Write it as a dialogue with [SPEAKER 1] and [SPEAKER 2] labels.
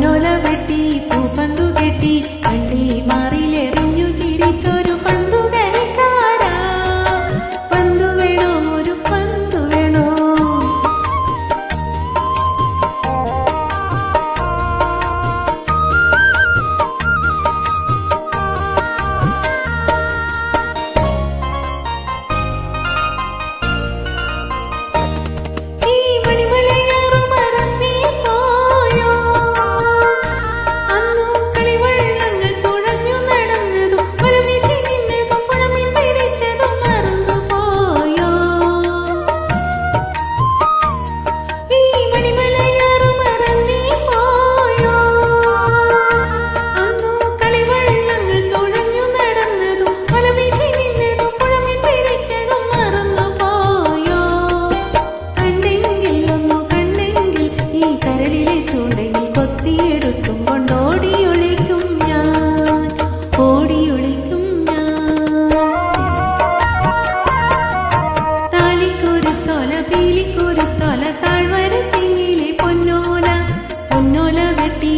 [SPEAKER 1] പൊന്നൊലവിട്ട് പീലിക്കൊരു തല താഴ്വര തിങ്ങിലെ പൊന്നോല പൊന്നോല വെട്ടി